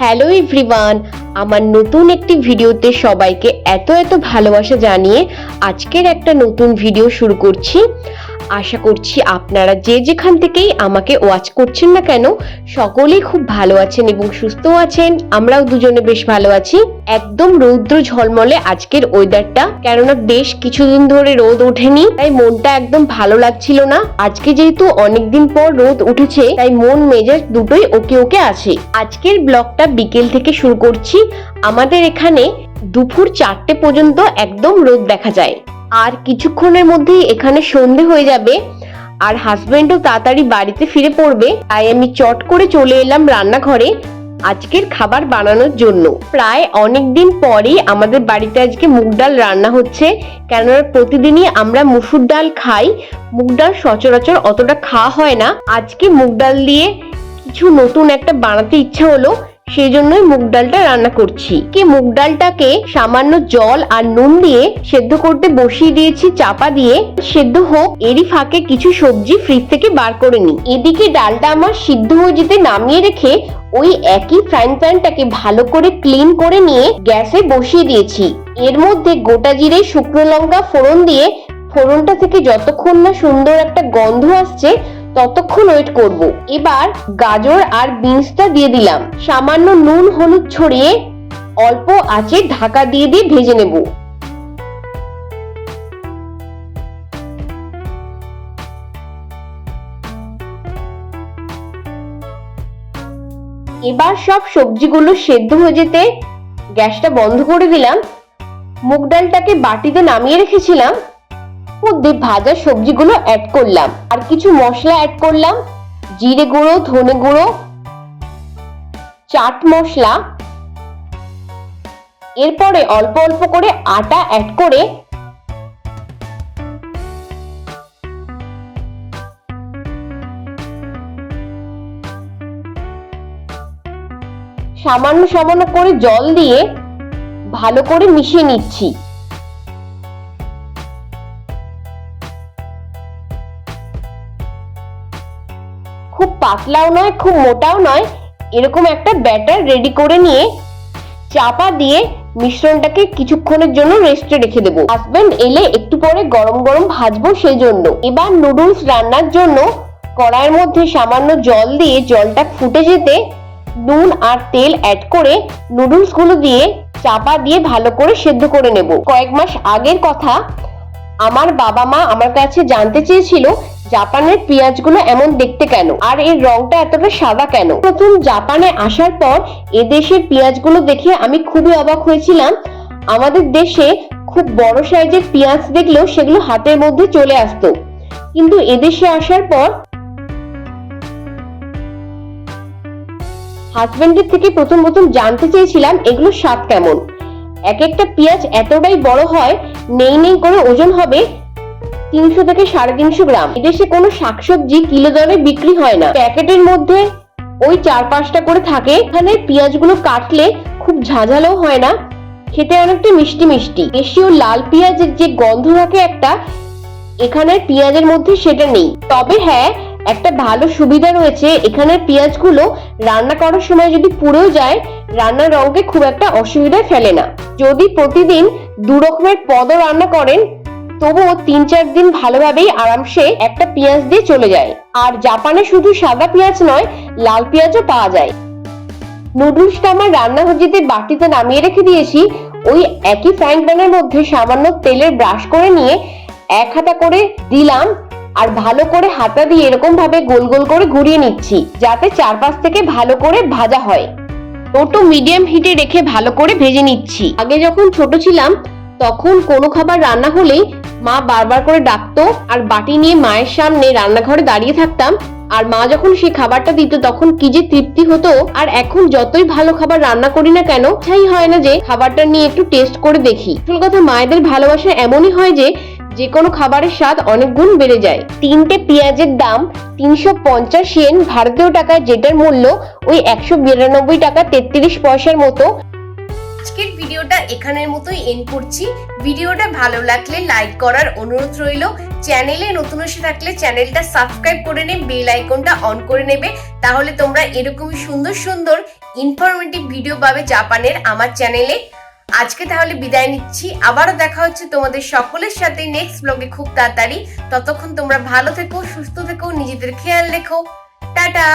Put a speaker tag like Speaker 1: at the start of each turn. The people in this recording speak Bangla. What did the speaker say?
Speaker 1: হ্যালো এভরিওয়ান, আমার নতুন একটি ভিডিওতে সবাইকে এত এত ভালোবাসা জানিয়ে আজকের একটা নতুন ভিডিও শুরু করছি। আশা করছি আপনারা যে যেখান থেকেই আমাকে ওয়াচ করছেন না কেন, সকলেই খুব ভালো আছেন এবং সুস্থ আছেন। আমরাও দুজনে বেশ ভালো আছি। একদম রৌদ্র ঝলমলে আজকের ওয়েদারটা কেননা বেশ কিছুদিন ধরে রোদ ওঠেনি, তাই মনটা একদম ভালো লাগছিল না। আজকে যেহেতু অনেকদিন পর রোদ উঠেছে, তাই মন মেজাজ দুটোই ওকে ওকে আছে। আজকের ব্লগটা বিকেল থেকে শুরু করছি। আমাদের এখানে দুপুর চারটে পর্যন্ত একদম রোদ দেখা যায়। আর কিছুক্ষণের মধ্যেই এখানে সন্ধে হয়ে যাবে আর হাজবেন্ডও তাড়াতাড়ি বাড়িতে ফিরে পড়বে, তাই আমি চট করে চলে এলাম রান্নাঘরে আজকের খাবার বানানোর জন্য। প্রায় অনেক দিন পরেই আমাদের বাড়িতে আজকে মুগ ডাল রান্না হচ্ছে, কেননা প্রতিদিনই আমরা মুসুর ডাল খাই। মুগ ডাল সচরাচর অতটা খাওয়া হয় না। আজকে মুগ ডাল দিয়ে কিছু নতুন একটা বানাতে ইচ্ছা হলো সেই জন্যই মুগ ডালটা রান্না করছি। কি মুগ ডালটাকে সামান্য জল আর নুন দিয়ে সেদ্ধ করতে বসিয়ে দিয়েছি, চাপা দিয়ে। সেদ্ধ হোক, এরই ফাঁকে কিছু সবজি ফ্রিজ থেকে বার করে নিই। এদিকে ডালটা আমার সিদ্ধ হয়ে যেতে নামিয়ে রেখে ওই একই ফ্রাইং প্যানটাকে ভালো করে ক্লিন করে নিয়ে গ্যাসে বসিয়ে দিয়েছি। এর মধ্যে গোটা জিরে, শুকনো লঙ্কা, ফোড়ন দিয়ে, ফোড়নটা থেকে যতক্ষণ না সুন্দর একটা গন্ধ আসছে ততক্ষণ ওয়েট করব। এবার গাজর আর বিনসটা দিয়ে দিলাম। সামান্য নুন হলুদ ছড়িয়ে অল্প আঁচে ঢাকা দিয়ে দিয়ে ভেজে নেব। এবার সব সবজিগুলো সেদ্ধ হয়ে যেতে গ্যাসটা বন্ধ করে দিলাম। মুগ ডালটাকে বাটিতে নামিয়ে রেখেছিলাম। মধ্যে ভাজা সবজিগুলো অ্যাড করলাম। আর কিছু মশলা অ্যাড করলাম। জিরে গুঁড়ো, ধনে গুঁড়ো, চাট মশলা। এরপরে অল্প অল্প করে আটা অ্যাড করে সামান্য সামান্য করে জল দিয়ে ভালো করে মিশিয়ে নিচ্ছি। খুব পাতলাও নয়, খুব মোটাও নয়। এরকম একটা ব্যাটার রেডি করে নিয়ে চাপা দিয়ে মিশ্রণটাকে কিছুক্ষণের জন্য রেস্টে রেখে দেবো। হাজবেন্ড এলে একটু পরে গরম গরম ভাজবো সেই জন্য এবার নুডলস রান্নার জন্য কড়াইয়ের মধ্যে সামান্য জল দিয়ে জলটা ফুটে যেতে নুন আর তেল অ্যাড করে নুডলসগুলো দিয়ে চাপা দিয়ে ভালো করে সেদ্ধ করে নেব। কয়েক মাস আগের কথা আমার বাবা মা আমার কাছে জানতে চেয়েছিল জাপানের পেঁয়াজগুলো এমন দেখতে কেন? আর এর রংটা এতটা সাদা কেন? প্রথম জাপানে আসার পর এদেশের পেঁয়াজগুলো দেখে আমি খুবই অবাক হয়েছিলাম। আমাদের দেশে খুব বড় সাইজের পেঁয়াজ দেখলেও সেগুলো হাতের মধ্যে চলে আসতো। কিন্তু এদেশে আসার পর হাজবেন্ডের থেকে প্রথম প্রথম জানতে চেয়েছিলাম এগুলো স্বাদ কেমন। এক একটা পেঁয়াজ এতটাই বড় হয়, নেই নেই করে ওজন হবে তিনশো থেকে সাড়ে তিনশো গ্রাম। এদেশে কোনো শাকসবজি কিলো দরে বিক্রি হয় না। প্যাকেটের মধ্যে ওই চার পাঁচটা করে থাকে। এখানে পেঁয়াজগুলো কাটলে খুব ঝাঁঝালো হয় না। খেতে অনেকটা মিষ্টি মিষ্টি। দেশীয় লাল পেঁয়াজের যে গন্ধ থাকে একটা, এখানে পেঁয়াজের মধ্যে সেটা নেই। তবে হ্যাঁ একটা ভালো সুবিধা রয়েছে। এখানের পেঁয়াজগুলো রান্না করার সময় যদি পুড়েও যায়, রান্নার রঙকে খুব একটা অসুবিধায় ফেলে না। যদি প্রতিদিন দু রকমের পদও রান্না করেন তবুও তিন চার দিন ভালোভাবেই আরামসে একটা পেঁয়াজ দিয়ে চলে যায়। আর জাপানে শুধু সাদা পেঁয়াজ নয়, লাল পেঁয়াজও পাওয়া যায়। নুডলসটা আমার রান্না হজিতে বাটিতে নামিয়ে রেখে দিয়েছি। ওই একই ফ্রাইং প্যানের মধ্যে সামান্য তেলের ব্রাশ করে নিয়ে এক হাতা করে দিলাম আর ভালো করে হাতা দিয়ে এরকম ভাবে গোল গোল করে ঘুরিয়ে নিচ্ছি, যাতে চারপাশ থেকে ভালো করে ভাজা হয়। ওটো মিডিয়াম হিটে রেখে ভালো করে ভেজে নিচ্ছি। আগে যখন ছোট ছিলাম, তখন কোনো খাবার রান্না হলেই মা বারবার করে ডাকতো, আর বাটি নিয়ে মায়ের সামনে রান্নাঘরে দাঁড়িয়ে থাকতাম। আর মা যখন সেই খাবারটা দিত, তখন কি যে তৃপ্তি হতো। আর এখন যতই ভালো খাবার রান্না করি না কেন, ইচ্ছাই হয় না যে খাবারটা নিয়ে একটু টেস্ট করে দেখি। আসল কথা, মায়েদের ভালোবাসা এমনই হয় যে যে কোনো খাবারের স্বাদ অনেক গুণ বেড়ে যায়। তিনটে পেঁয়াজের দাম তিনশো পঞ্চাশ ইয়েন ভারতীয় টাকায় যেটার মূল্য ওই একশো বিরানব্বই টাকা তেত্রিশ পয়সার মতো। আজকের ভিডিওটা এখানের মতোই এন্ড করছি। ভিডিওটা ভালো লাগলে লাইক করার অনুরোধ রইল। চ্যানেলে নতুন এসে থাকলে চ্যানেলটা সাবস্ক্রাইব করে নে বেল আইকনটা অন করে নেবে। তাহলে তোমরা এরকমই সুন্দর সুন্দর ইনফরমেটিভ ভিডিও পাবে জাপানের আমার চ্যানেলে। আজকে তাহলে বিদায় নিচ্ছি। আবারও দেখা হচ্ছে তোমাদের সকলের সাথে নেক্সট ব্লগে খুব তাড়াতাড়ি। ততক্ষণ তোমরা ভালো থেকো, সুস্থ থেকো, নিজেদের খেয়াল রেখো। টাটা!